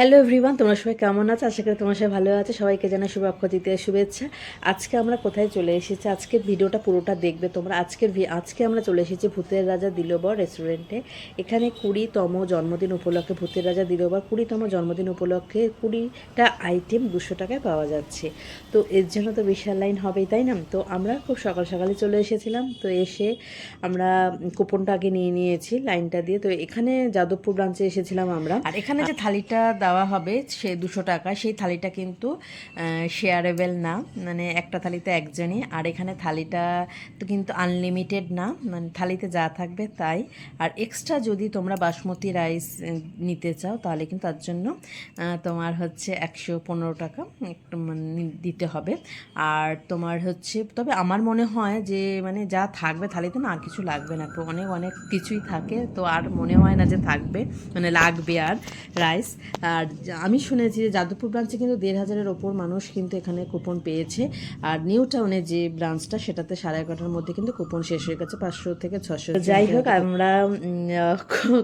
Hello everyone তোমরা সবাই কেমন আছো? আশা করি তোমার সবাই ভালো আছে। সবাইকে জানাই শুভ অক্ষয় তৃতীয় শুভেচ্ছা। আজকে আমরা কোথায় চলে এসেছি? আজকে ভিডিওটা পুরোটা দেখবে তোমরা। আজকের আজকে আমরা চলে এসেছি ভূতের রাজা দিলবর রেস্টুরেন্টে এখানে কুড়িতম জন্মদিন উপলক্ষে ভূতের রাজা দিলবর কুড়িতম জন্মদিন উপলক্ষে কুড়িটা আইটেম দুশো টাকায় পাওয়া যাচ্ছে। তো এর জন্য তো বিশাল লাইন হবেই তাই না? তো আমরা খুব সকাল সকালে চলে এসেছিলাম। তো এসে আমরা কুপনটা আগে নিয়ে নিয়েছি লাইনটা দিয়ে। তো এখানে যাদবপুর ব্রাঞ্চে এসেছিলাম আমরা। আর এখানে যে থালিটা দেওয়া হবে সে দুশো টাকা, সেই থালিটা কিন্তু শেয়ারেবেল না। মানে একটা থালিতে একজনই, আর এখানে থালিটা তো কিন্তু আনলিমিটেড না। মানে থালিতে যা থাকবে তাই। আর এক্সট্রা যদি তোমরা বাসমতি রাইস নিতে চাও, তাহলে কিন্তু তার জন্য তোমার হচ্ছে একশো পনেরো টাকা একটু মানে দিতে হবে। আর তোমার হচ্ছে, তবে আমার মনে হয় যে মানে যা থাকবে থালিতে না, আর কিছু লাগবে না। অনেক অনেক কিছুই থাকে। তো আর মনে হয় না যে থাকবে মানে লাগবে আর রাইস আর আমি শুনেছি যে যাদবপুর ব্রাঞ্চে কিন্তু দেড় হাজারের ওপর মানুষ কিন্তু এখানে কুপন পেয়েছে। আর নিউ টাউনে যে ব্রাঞ্চটা সেটাতে সাড়ে এগারোটার মধ্যে কিন্তু কুপন শেষ হয়ে গেছে পাঁচশো থেকে ছশো যাই হোক আমরা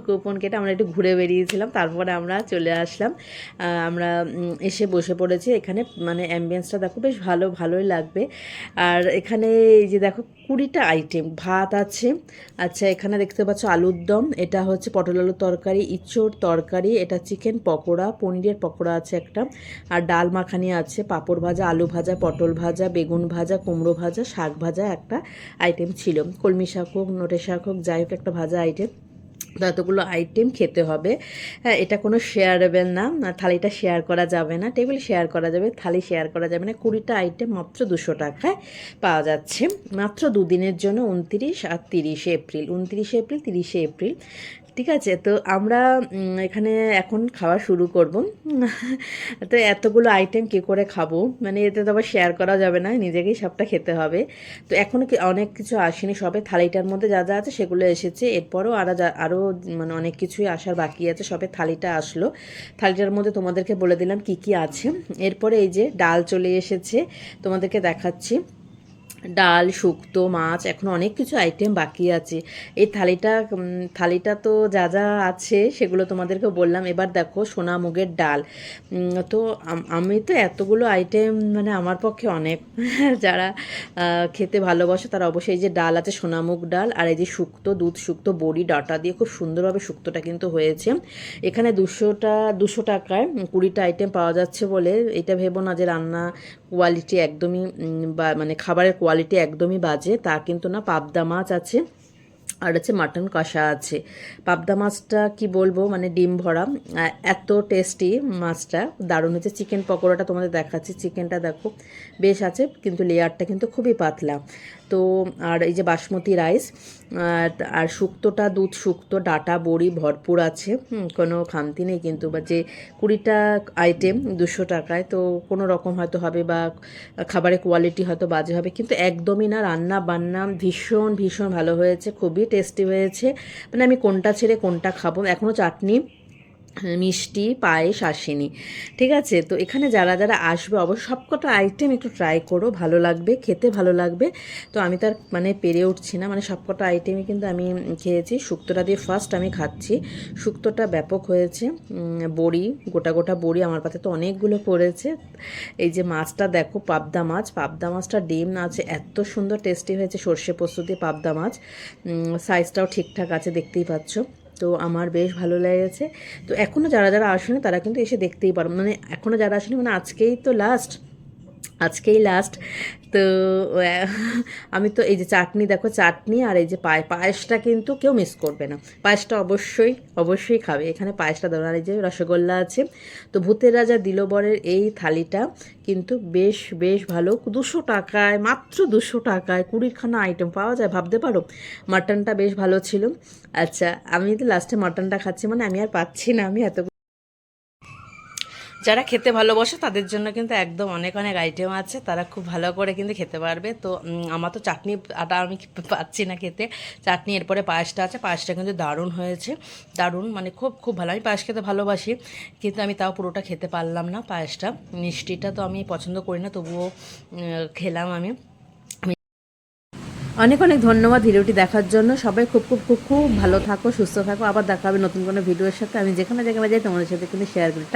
কুপন কেটে আমরা একটু ঘুরে বেরিয়েছিলাম তারপরে আমরা চলে আসলাম। আমরা এসে বসে পড়েছি এখানে মানে অ্যাম্বিয়েন্সটা দেখো বেশ ভালো ভালোই লাগবে। আর এখানে এই যে দেখো কুড়িটা আইটেম ভাত আছে। আচ্ছা এখানে দেখতে পাচ্ছ আলুর দম, এটা হচ্ছে পটল আলুর তরকারি, ইঁচড় তরকারি, এটা চিকেন পকোড়া, পনিরের পকোড়া আছে একটা। আর ডাল মাখানি আছে, পাঁপড় ভাজা, আলু ভাজা, পটল ভাজা, বেগুন ভাজা, কুমড়ো ভাজা, শাক ভাজা একটা আইটেম ছিল। কলমি শাক হোক, নোটে শাক হোক, যাই হোক, একটা ভাজা আইটেম তো এতগুলো আইটেম খেতে হবে হ্যাঁ এটা কোনো শেয়ারেবেল না থালিটা শেয়ার করা যাবে না টেবিল শেয়ার করা যাবে, থালি শেয়ার করা যাবে না, কুড়িটা আইটেম মাত্র দুশো টাকায় পাওয়া যাচ্ছে। মাত্র দুদিনের জন্য উনত্রিশ আর তিরিশে এপ্রিল, উনত্রিশে এপ্রিল, তিরিশে এপ্রিল। ঠিক আছে, তো আমরা এখানে এখন খাওয়া শুরু করব। তো এতগুলো আইটেম কী করে খাব? মানে এতে তো আবার শেয়ার করা যাবে না, নিজেকেই সবটা খেতে হবে। তো এখনও অনেক কিছু আসেনি, সবে থালিটার মধ্যে যা যা আছে সেগুলো এসেছে। এরপরও আরও আরও মানে অনেক কিছুই আসার বাকি আছে, সবে থালিটা আসলো। থালিটার মধ্যে তোমাদেরকে বলে দিলাম কি কি আছে। এরপরে এই যে ডাল চলে এসেছে, তোমাদেরকে দেখাচ্ছি। ডাল, শুক্তো, মাছ, এখন অনেক কিছু আইটেম বাকি আছে। এই থালিটা থালিটা তো যা যা আছে সেগুলো তোমাদেরকে বললাম। এবার দেখো সোনা মুগের ডাল। তো আমি তো এতগুলো আইটেম মানে আমার পক্ষে অনেক। যারা খেতে ভালোবাসে তারা অবশ্যই এই যে ডাল আছে সোনামুগ ডাল আর এই যে শুক্তো, দুধ শুক্তো, বড়ি, ডাটা দিয়ে খুব সুন্দরভাবে শুক্তোটা কিন্তু হয়েছে। এখানে দুশোটা, দুশো টাকায় কুড়িটা আইটেম পাওয়া যাচ্ছে বলে। এটা ভেবো না যে রান্না কোয়ালিটি একদমই বা মানে খাবারের কোয়ালিটি একদমই বাজে তা কিন্তু না পাবদা মাছ আছে। আর হচ্ছে মাটন কষা আছে। পাবদা মাছটা কি বলব? মানে ডিম ভরা। এত টেস্টি মাছটা। দারুণ হচ্ছে চিকেন পকোড়াটা তোমাদের দেখাচ্ছি। চিকেনটা দেখো, বেশ আছে, কিন্তু লেয়ারটা কিন্তু খুবই পাতলা। তো, আর এই যে বাসমতি রাইস আর শুক্তোটা, দুধ শুক্তো, ডাটা, বড়ি ভরপুর আছে। কোনো খামতি নেই কিন্তু, বা যে কুড়িটা আইটেম দুশো টাকায়, তো কোনো রকম হয়তো হবে বা খাবারের কোয়ালিটি হয়তো বাজে হবে, কিন্তু একদমই না। রান্না বান্না ভীষণ ভীষণ ভালো হয়েছে। খুবই টেস্টি হয়েছে। মানে আমি কোনটা ছেড়ে কোনটা খাব? এখনও চাটনি মিষ্টি, পায়েস, আসেনি। ঠিক আছে? তো এখানে যারা যারা আসবে, অবশ্য সবকটা আইটেম একটু ট্রাই করো, ভালো লাগবে, খেতে ভালো লাগবে। তো আমি তার মানে পেরে উঠছি না। মানে সবকটা আইটেমই কিন্তু আমি খেয়েছি। শুক্তোটা দিয়ে ফার্স্ট আমি খাচ্ছি। শুক্তোটা ব্যাপক হয়েছে। বড়ি, গোটা গোটা বড়ি আমার পাতে তো অনেকগুলো পড়েছে। এই যে মাছটা দেখো, পাবদা মাছ। পাবদা মাছটা ডিম আছে, এত সুন্দর টেস্টি হয়েছে সর্ষে পোস্ত দিয়ে পাবদা মাছ। সাইজটাও ঠিকঠাক আছে, দেখতেই পাচ্ছ। তো আমার বেশ ভালো লেগেছে। তো এখনও যারা যারা আসেনি তারা কিন্তু এসে দেখতেই পারো। মানে এখনও যারা আসেনি মানে আজকেই তো লাস্ট আজকেই লাস্ট তো আমি তো এই যে চাটনি, দেখো চাটনি আর এই যে পায়ে, পায়েসটা কিন্তু কেউ মিস করবে না। পায়েসটা অবশ্যই অবশ্যই খাবে। এখানে পায়েসটা দেওয়া আর এই যে রসগোল্লা আছে। তো ভূতের রাজা দিলবরের এই থালিটা কিন্তু বেশ বেশ ভালো। দুশো টাকায়, মাত্র দুশো টাকায় কুড়িখানা আইটেম পাওয়া যায়। ভাবতে পারো মাটনটা বেশ ভালো ছিল। আচ্ছা আমি তো লাস্টে মাটনটা খাচ্ছি মানে আমি আর পাচ্ছি না। আমি এত যারা খেতে ভালোবাসে, তাদের জন্য কিন্তু একদম অনেক অনেক আইটেম আছে। তারা খুব ভালো করে কিন্তু খেতে পারবে। তো আমার তো চাটনি আটা আমি পাচ্ছি না খেতে। চাটনি এরপরে পায়েসটা আছে। পায়েসটা কিন্তু দারুণ হয়েছে। দারুণ মানে খুব খুব ভালো। আমি পায়েস খেতে ভালোবাসি, কিন্তু আমি তাও পুরোটা খেতে পারলাম না পায়েসটা। মিষ্টিটা তো আমি পছন্দ করি না, তবুও খেলাম আমি। অনেক অনেক ধন্যবাদ ভিডিওটি দেখার জন্য। সবাই খুব খুব খুব খুব ভালো থাকো, সুস্থ থাকো। আবার দেখা হবে নতুন কোনো ভিডিওর সাথে। আমি যেখানে যেখানে যাই, তোমাদের সাথে কিন্তু শেয়ার করি।